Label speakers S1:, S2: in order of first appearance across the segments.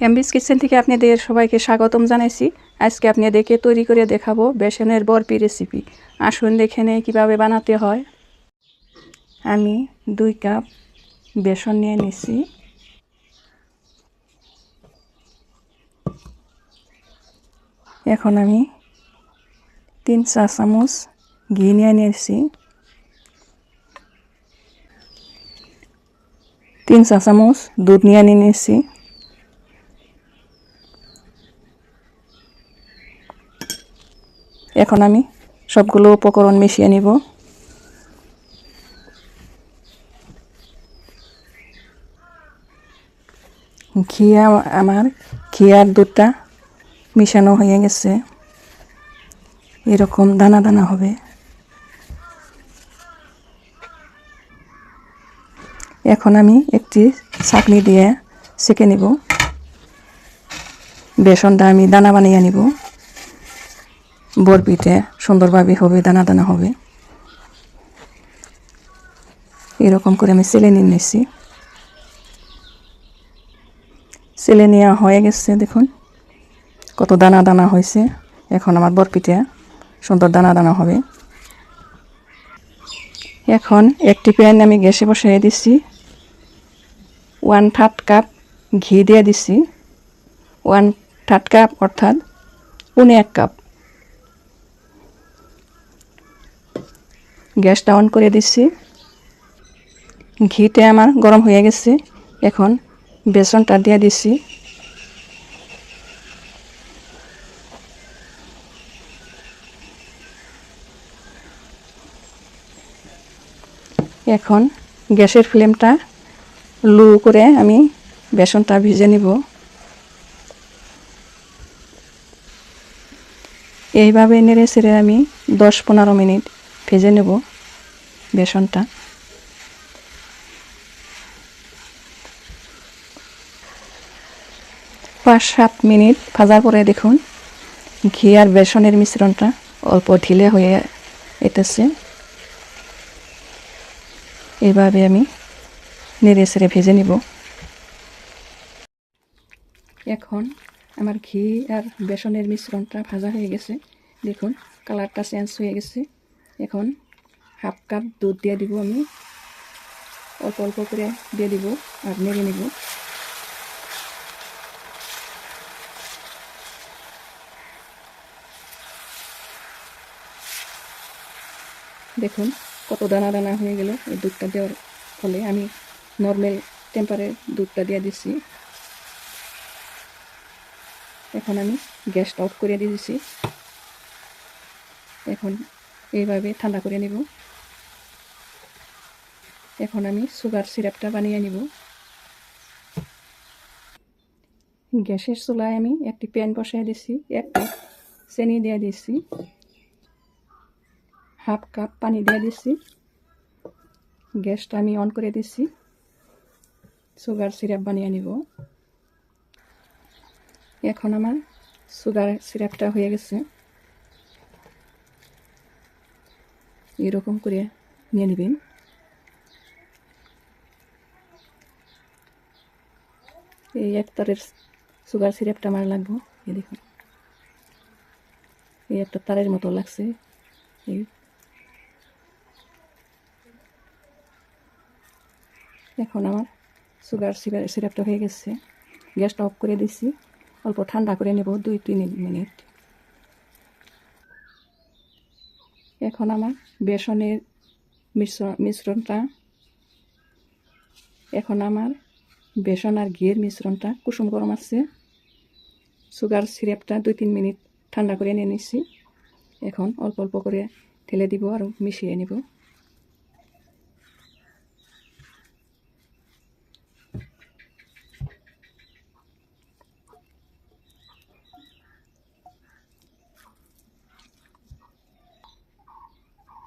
S1: এমবিস kitchen থেকে আপনাদের সবাইকে স্বাগতম জানাইছি। আজকে আপনাদেরকে তৈরি করে দেখাবো বেসনের বরফি রেসিপি। আসুন দেখে নেই কীভাবে বানাতে হয়। আমি দুই কাপ বেসন নিয়ে নিছি। এখন আমি তিন চা চামচ ঘি নিয়ে নিয়েছি তিন চা চামচ দুধ নিয়ে নিয়েছি এখন আমি সবগুলো উপকরণ মিশিয়ে নিব। ঘিয়া আমার ঘিয়ার দুধটা মিশানো হয়ে গেছে। এরকম দানা দানা হবে। এখন আমি একটি ছাঁকনি দিয়ে সেঁকে নিব। বেসনটা আমি দানা বানিয়ে নিব। বরপিঠে সুন্দরভাবে হবে, দানা দানা হবে। এরকম করে আমি সেলে নিয়ে নিয়েছি সেলে নেওয়া হয়ে গেছে, দেখুন। কত দানা দানা হয়েছে। এখন আমার বরপিঠে সুন্দর দানা দানা হবে। এখন একটি প্যান আমি গ্যাসে বসিয়ে দিছি। ওয়ান থার্ড কাপ ঘি দিয়ে দিছি। ওয়ান থার্ড কাপ অর্থাৎ পুনে এক কাপ। গ্যাসটা অন করে দিচ্ছি ঘিটা আমার গরম হয়ে গেছে। এখন বেসনটা দিয়ে দিচ্ছি এখন গ্যাসের ফ্লেমটা লো করে আমি বেসনটা ভিজে নিব। এইভাবে নেড়ে ছেড়ে আমি দশ পনেরো মিনিট ভেজে নেব বেসনটা। পাঁচ সাত মিনিট ভাজার পরে দেখুন, ঘি আর বেসনের মিশ্রণটা অল্প ঢিলে হয়ে এটেছে। এইভাবে আমি নেড়ে ছেড়ে ভেজে নিব। এখন আমার ঘি আর বেসনের মিশ্রণটা ভাজা হয়ে গেছে। দেখুন, কালারটা চেঞ্জ হয়ে গেছে। এখন হাফ কাপ দুধ দিয়ে দিব আমি। অল্প অল্প করে দিয়ে দিব আর নেড়ে নিব। দেখুন কত দানা দানা হয়ে গেল এই দুধটা দেওয়ার ফলে। আমি নর্মাল টেম্পারে দুধটা দিয়ে দিচ্ছি এখন আমি গ্যাসটা অফ করে দিয়েছি এখন এইভাবে ঠান্ডা করে নেব। এখন আমি সুগার সিরাপটা বানিয়ে নিব। গ্যাসের চুলায় আমি একটি প্যান বসাই দিছি এক কাপ চিনি দিয়ে দিছি, হাফ কাপ পানি দিয়ে দিছি। গ্যাসটা আমি অন করে দিছি। সুগার সিরাপ বানিয়ে নিব। এখন আমার সুগার সিরাপটা হয়ে গেছে। এরকম করে নিয়ে নেবেন। এই এক তারের সুগার সিরাপটা আমার লাগবো, এই দেখুন। এই একটা তারের মতো লাগছে, এই। এখন আমার সুগার সিরাপটা হয়ে গেছে। গ্যাসটা অফ করে দিছি, অল্প ঠান্ডা করে নেব দুই তিন মিনিট। এখন আমার বেসনের মিশ্রণ মিশ্রণটা, এখন আমার বেসন আর ঘিয়ের মিশ্রণটা, কুসুম গরম আছে। সুগার সিরাপটা দুই তিন মিনিট ঠান্ডা করে নিয়ে নিচ্ছি এখন অল্প অল্প করে ঢেলে দিব আর মিশিয়ে নেব।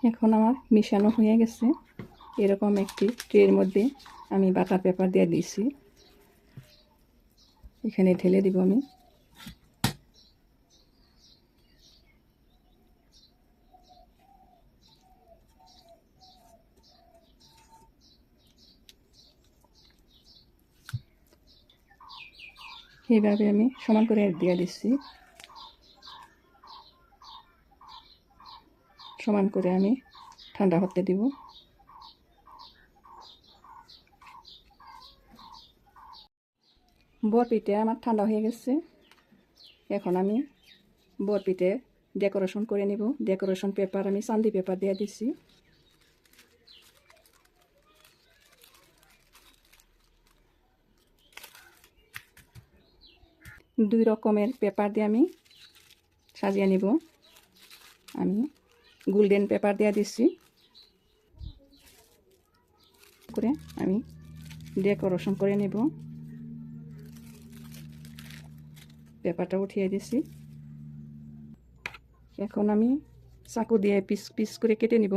S1: এখন আমার মিশানো হয়ে গেছে। এরকম একটি ট্রের মধ্যে আমি বাটার পেপার দিয়ে দিয়েছি। এখানে ঢেলে দিব আমি। এইভাবে আমি সমান করে দিয়ে দিচ্ছি। সমান করে আমি ঠান্ডা হতে দিব। বরপিঠে আমার ঠান্ডা হয়ে গেছে। এখন আমি বরপিঠে ডেকোরেশন করে নিব। ডেকোরেশন পেপার আমি চান্দি পেপার দিয়ে দিচ্ছি দুই রকমের পেপার দিয়ে আমি সাজিয়ে নিব। আমি গোল্ডেন পেপার দিয়ে দিচ্ছি করে আমি ডেকোরেশন করে নেব। পেপারটা উঠিয়ে দিছি। এখন আমি চাকু দিয়ে পিস পিস করে কেটে নিব।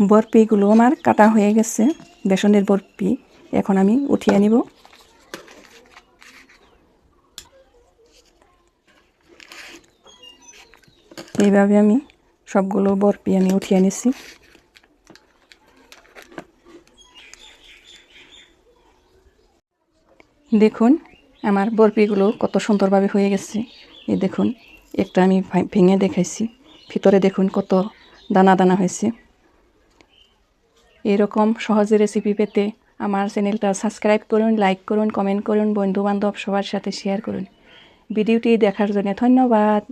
S1: বরপিগুলো আমার কাটা হয়ে গেছে। বেসনের বরপি। এখন আমি উঠিয়ে নিব। এইভাবে আমি সবগুলো বরপি আমি উঠিয়ে নিছি। দেখুন, আমার বরপিগুলো কত সুন্দরভাবে হয়ে গেছে। এই দেখুন, একটা আমি ভেঙে দেখাইছি। ভিতরে দেখুন কত দানা দানা হয়েছে। এরকম সহজে রেসিপি পেতে আমার চ্যানেলটা সাবস্ক্রাইব করুন লাইক করুন কমেন্ট করুন, বন্ধুবান্ধব সবার সাথে শেয়ার করুন। ভিডিওটি দেখার জন্য ধন্যবাদ।